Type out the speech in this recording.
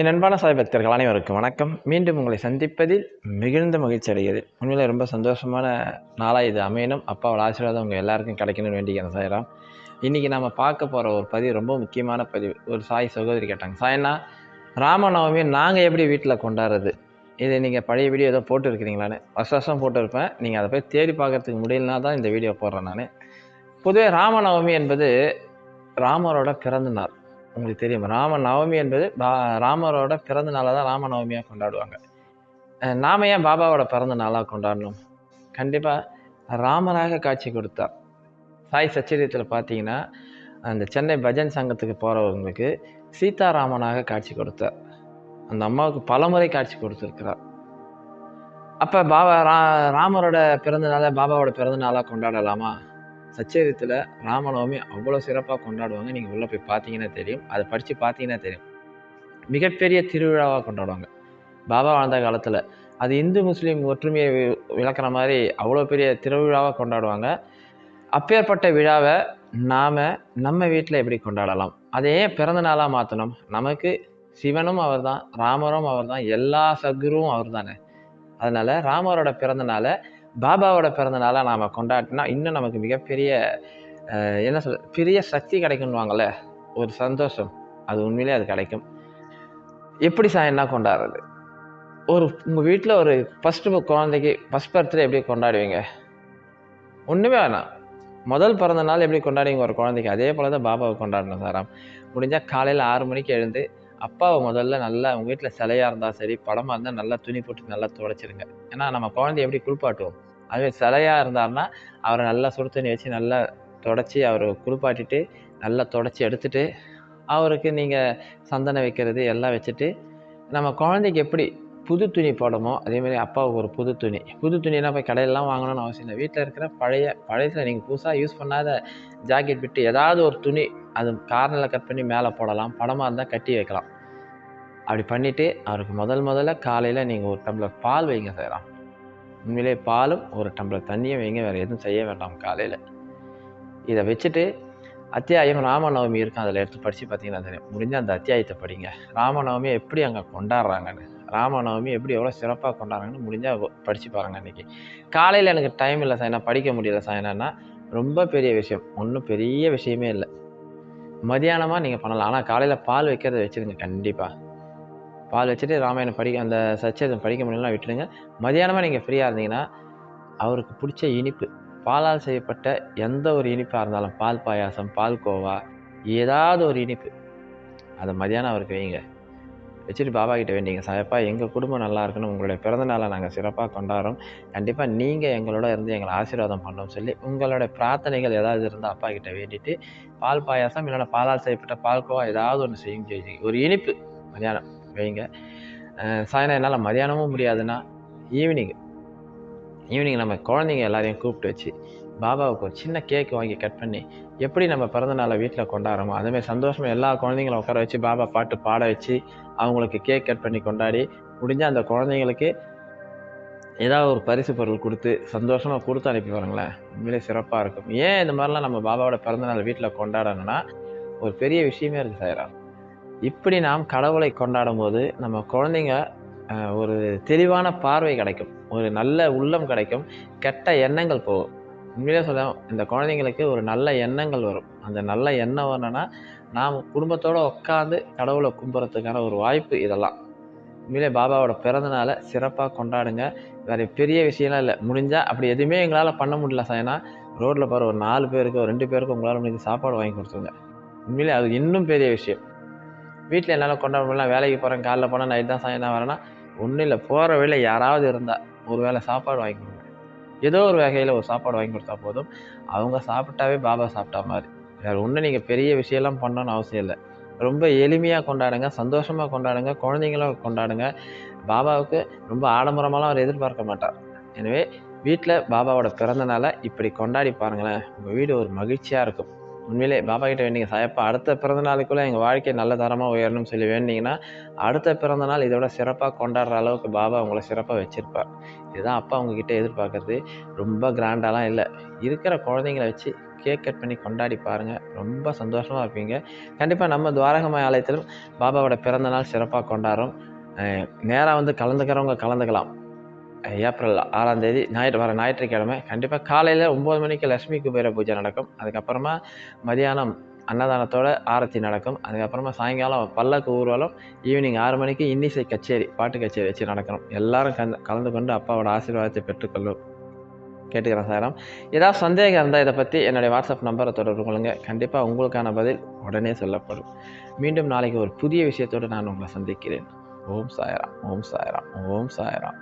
என் அன்பான சாய் பக்தர்கள் அனைவருக்கும் வணக்கம். மீண்டும் உங்களை சந்திப்பதில் மிகுந்த மகிழ்ச்சி அடைகிறது. உண்மையிலே ரொம்ப சந்தோஷமான நாளாக இது அமையணும். அப்பாவோட ஆசீர்வாதம் உங்கள் எல்லாருக்கும் கிடைக்கணும்னு வேண்டிக்கிறேன் சாய்ராம் இன்றைக்கி நம்ம பார்க்க போகிற ஒரு பதிவு ரொம்ப முக்கியமான பதிவு. ஒரு சாய் சகோதரி கேட்டாங்க. சாய்னா ராமநவமி நாங்கள் எப்படி வீட்டில் கொண்டாடுறது? இது நீங்கள் பழைய வீடியோ ஏதோ போட்டுருக்கிறீங்களான்னு வருஷ வருஷம் போட்டிருப்பேன். நீங்கள் அதை போய் தேடி பார்க்கறதுக்கு முடியலனா தான் இந்த வீடியோ போடுறேன் நான். பொதுவே ராமநவமி என்பது ராமரோட பிறந்த நாள். உங்களுக்கு தெரியும். ராம நவமி என்பது பா- ராமரோட பிறந்த நாளாக தான் ராமநவமியாக கொண்டாடுவாங்க. நாம ஏன் பாபாவோட பிறந்த நாளாக கொண்டாடணும்? கண்டிப்பாக ராமராக காட்சி கொடுத்தார். சாய் சச்சரியத்தில் பார்த்தீங்கன்னா அந்த சென்னை பஜன் சங்கத்துக்கு போகிறவங்களுக்கு சீதாராமனாக காட்சி கொடுத்தார். அந்த அம்மாவுக்கு பலமுறை காட்சி கொடுத்துருக்கிறார். அப்போ பாபா ரா ராமரோட பிறந்த நாளை பாபாவோட பிறந்த நாளாக கொண்டாடலாமா? சச்சரித்தில் ராமநவமி அவ்வளோ சிறப்பாக கொண்டாடுவாங்க. நீங்கள் உள்ளே போய் பார்த்தீங்கன்னா தெரியும். அதை படித்து பார்த்தீங்கன்னா தெரியும். மிகப்பெரிய திருவிழாவாக கொண்டாடுவாங்க. பாபா வாழ்ந்த காலத்தில். அது இந்து முஸ்லீம் ஒற்றுமையை விளக்குற மாதிரி அவ்வளோ பெரிய திருவிழாவாக கொண்டாடுவாங்க. அப்பேற்பட்ட விழாவை நாம் நம்ம வீட்டில் எப்படி கொண்டாடலாம்? அதை ஏன் பிறந்த நாளாக மாற்றணும் நமக்கு சிவனும் அவர் தான் ராமரும் அவர் தான் எல்லா சத்குருவும் அவர் தானே அதனால் ராமரோட பிறந்த நாளை பாபாவோட பிறந்த நாளாக நாம் கொண்டாடினா இன்னும் நமக்கு மிகப்பெரிய என்ன சொல் பெரிய சக்தி கிடைக்கும்னுவாங்கள்ல ஒரு சந்தோஷம். அது உண்மையிலே அது கிடைக்கும். எப்படி சார் என்ன கொண்டாடுறது? ஒரு உங்கள் வீட்டில் ஒரு ஃபஸ்ட்டு குழந்தைக்கு ஃபஸ்ட் பர்த்டே எப்படி கொண்டாடுவீங்க? ஒன்றுமே வேணாம். முதல் பிறந்த நாள் எப்படி கொண்டாடுவீங்க? ஒரு குழந்தைக்கு. அதே போல் தான் பாபாவை கொண்டாடணும் சாராம். முடிஞ்சால் காலையில் ஆறு மணிக்கு எழுந்து அப்பாவை முதல்ல நல்லா உங்கள் வீட்டில் சிலையாக இருந்தால் சரி படமாக இருந்தால் நல்லா துணி போட்டு நல்லா துடைச்சிருங்க. ஏன்னா நம்ம குழந்தைய எப்படி குளிப்பாட்டுவோம்? அதுவே சிலையாக இருந்தாருன்னா அவரை நல்லா சுடு தண்ணி வச்சு நல்லா தொடச்சி அவரை குளிப்பாட்டிட்டு நல்லா தொடச்சி எடுத்துட்டு அவருக்கு நீங்கள் சந்தனம் வைக்கிறது எல்லாம் வச்சுட்டு நம்ம குழந்தைக்கு எப்படி புது துணி போடமோ அதே மாதிரி அப்பாவுக்கு ஒரு புது துணி. புது துணியெல்லாம் போய் கடையிலலாம் வாங்கணும்னு அவசியம் இல்லை. வீட்டில் இருக்கிற பழைய பழையத்தில் நீங்கள் புதுசாக யூஸ் பண்ணாத ஜாக்கெட் விட்டு ஏதாவது ஒரு துணி அது கார்னரில் கட் பண்ணி மேலே போடலாம். படமாக இருந்தால் கட்டி வைக்கலாம். அப்படி பண்ணிவிட்டு அவருக்கு முதல் முதல்ல காலையில் நீங்கள் ஒரு டம்ளர் பால் வைங்க செய்யலாம் உண்மையிலே பாலும் ஒரு டம்ளர் தண்ணியும் வைங்க. வேறு எதுவும் செய்ய வேண்டாம் காலையில். இதை வச்சுட்டு அத்தியாயம் ராமநவமி இருக்கும். அதில் எடுத்து படித்து பார்த்தீங்கன்னா தெரியும். முடிஞ்ச அந்த அத்தியாயத்தை படிங்க. ராமநவமி எப்படி அங்கே கொண்டாடுறாங்கன்னு. ராமநவமி எப்படி எவ்வளோ சிறப்பாக கொண்டாடுறாங்கன்னு முடிஞ்சால் படித்து பாருங்க அன்றைக்கி காலையில் எனக்கு டைம் இல்லை சார் நான் படிக்க முடியல சார் என்னன்னா ரொம்ப பெரிய விஷயம். ஒன்றும் பெரிய விஷயமே இல்லை. மதியானமாக நீங்கள் பண்ணலாம். ஆனால் காலையில் பால் வைக்கிறத வச்சுருங்க கண்டிப்பாக பால் வச்சுட்டு ராமாயணம் படிக்க அந்த சச்சரிதம் படிக்க முடியலாம் விட்டுடுங்க. மதியானமாக நீங்கள் ஃப்ரீயாக இருந்தீங்கன்னா அவருக்கு பிடிச்ச இனிப்பு. பாலால் செய்யப்பட்ட எந்த ஒரு இனிப்பாக இருந்தாலும் பால் பாயாசம் பால் கோவா ஏதாவது ஒரு இனிப்பு. அதை மதியானம் அவருக்கு வைங்க. வச்சுட்டு பாபா கிட்ட வேண்டிங்க. சாயப்பா எங்கள் குடும்பம் நல்லா இருக்குன்னு உங்களுடைய பிறந்த நாளை நாங்கள் சிறப்பாக கொண்டாடுறோம். கண்டிப்பாக நீங்கள் எங்களோட இருந்து எங்களை ஆசீர்வாதம் பண்ணோம் சொல்லி உங்களோட பிரார்த்தனைகள் ஏதாவது இருந்தால் அப்பா கிட்ட வேண்டிட்டு பால் பாயாசம் இல்லைன்னா பாலால் செய்யப்பட்ட பால்கோவா ஏதாவது ஒன்று செய்யும் செய்யுங்க ஒரு இனிப்பு மதியானம் வைங்க. சாயந்தரம் என்னால் மதியானமும் முடியாதுன்னா ஈவினிங் ஈவினிங் நம்ம குழந்தைங்க எல்லாரையும் கூப்பிட்டு வச்சு பாபாவுக்கு ஒரு சின்ன கேக் வாங்கி கட் பண்ணி எப்படி நம்ம பிறந்த நாளை வீட்டில் கொண்டாடுறோமோ அதுமாதிரி சந்தோஷமாக எல்லா குழந்தைங்களும் உட்கார வச்சு பாபா பாட்டு பாட வச்சு அவங்களுக்கு கேக் கட் பண்ணி கொண்டாடி முடிஞ்சால் அந்த குழந்தைங்களுக்கு ஏதாவது ஒரு பரிசு பொருள் கொடுத்து சந்தோஷமாக கொடுத்து அனுப்பி வரங்களேன் உண்மையிலே சிறப்பாக இருக்கும். ஏன் இந்த மாதிரிலாம் நம்ம பாபாவோட பிறந்தநாள் வீட்டில் கொண்டாடணும்னா ஒரு பெரிய விஷயமே இருக்குது சாயரா. இப்படி நாம் கடவுளை கொண்டாடும் போது நம்ம குழந்தைங்க ஒரு தெளிவான பார்வை கிடைக்கும். ஒரு நல்ல உள்ளம் கிடைக்கும். கெட்ட எண்ணங்கள் போகும். உண்மையிலே சொல்ல இந்த குழந்தைங்களுக்கு ஒரு நல்ல எண்ணங்கள் வரும். அந்த நல்ல எண்ணம் வரணும்னா நாம் குடும்பத்தோடு உட்காந்து கடவுளை கும்புறதுக்கான ஒரு வாய்ப்பு இதெல்லாம். உண்மையிலே பாபாவோட பிறந்தநாளை சிறப்பாக கொண்டாடுங்க. வேறு பெரிய விஷயம்லாம் இல்லை. முடிஞ்சால் அப்படி எதுவுமே எங்களால் பண்ண முடியல சாயனா ரோட்டில் போகிற ஒரு நாலு பேருக்கு ஒரு ரெண்டு பேருக்கு உங்களால் முடிஞ்ச சாப்பாடு வாங்கி கொடுத்துருங்க. உண்மையிலே அது இன்னும் பெரிய விஷயம். வீட்டில் என்னால் கொண்டாட முடியல வேலைக்கு போகிறேன் காலைல போனால் நைட் தான் சாயந்தரம் வரேன்னா ஒன்றும் இல்லை. போகிற வழியில் யாராவது இருந்தால் ஒரு வேளை சாப்பாடு வாங்கி கொடுங்க ஏதோ ஒரு வகையில் ஒரு சாப்பாடு வாங்கி கொடுத்தா போதும். அவங்க சாப்பிட்டாவே பாபா சாப்பிட்டா மாதிரி. வேறு ஒன்றும் நீங்கள் பெரிய விஷயம்லாம் பண்ணணும்னு அவசியம் இல்லை. ரொம்ப எளிமையாக கொண்டாடுங்க சந்தோஷமாக கொண்டாடுங்க குழந்தைங்களும் கொண்டாடுங்க. பாபாவுக்கு ரொம்ப ஆடம்பரமாலாம் அவர் எதிர்பார்க்க மாட்டார். எனவே வீட்டில் பாபாவோட பிறந்த நாளை இப்படி கொண்டாடி பாருங்களேன். உங்கள் வீடு ஒரு மகிழ்ச்சியாக இருக்கும். உண்மையிலே பாபா கிட்ட வேண்டிங்க சாயப்பா அடுத்த பிறந்த நாளுக்குள்ளே எங்கள் வாழ்க்கை நல்ல தரமாக உயரணும்னு சொல்லி வேண்டிங்கன்னா அடுத்த பிறந்த நாள் இதோட சிறப்பாக கொண்டாடுற அளவுக்கு பாபா உங்களை சிறப்பாக வச்சுருப்பார். இதுதான் அப்பா உங்ககிட்ட எதிர்பார்க்குறது. ரொம்ப கிராண்டாலாம் இல்லை. இருக்கிற குழந்தைங்கள வச்சு கேக் கட் பண்ணி கொண்டாடி பாருங்கள் ரொம்ப சந்தோஷமாக இருப்பீங்க. கண்டிப்பாக நம்ம துவாரகமாய் ஆலயத்திலும் பாபாவோட பிறந்த நாள் சிறப்பாக கொண்டாடுறோம். நேராக வந்து கலந்துக்கிறவங்க கலந்துக்கலாம். ஏப்ரல் ஆறாம் தேதி ஞாயிற்று வர ஞாயிற்றுக்கிழமை கண்டிப்பாக காலையில் ஒம்பது மணிக்கு லட்சுமி குபேர பூஜை நடக்கும். அதுக்கப்புறமா மதியானம் அன்னதானத்தோட ஆரத்தி நடக்கும். அதுக்கப்புறமா சாயங்காலம் பல்லக்கு ஊர்வலம் ஈவினிங் ஆறு மணிக்கு இன்னிசை கச்சேரி பாட்டு கச்சேரி வச்சு நடக்கணும். எல்லாரும் கலந்து கலந்து கொண்டு அப்பாவோட ஆசீர்வாதத்தை பெற்றுக்கொள்ளும். கேட்டுக்கிறேன் சாரம் ஏதாவது சந்தேகம் இருந்தால் இதை பற்றி என்னுடைய வாட்ஸ்அப் நம்பரை தொடர்பு கொள்ளுங்கள் கண்டிப்பாக உங்களுக்கான பதில் உடனே சொல்லப்படும். மீண்டும் நாளைக்கு ஒரு புதிய விஷயத்தோடு நான் உங்களை சந்திக்கிறேன். ஓம் சாயராம் ஓம் சாயராம் ஓம் சாயராம்.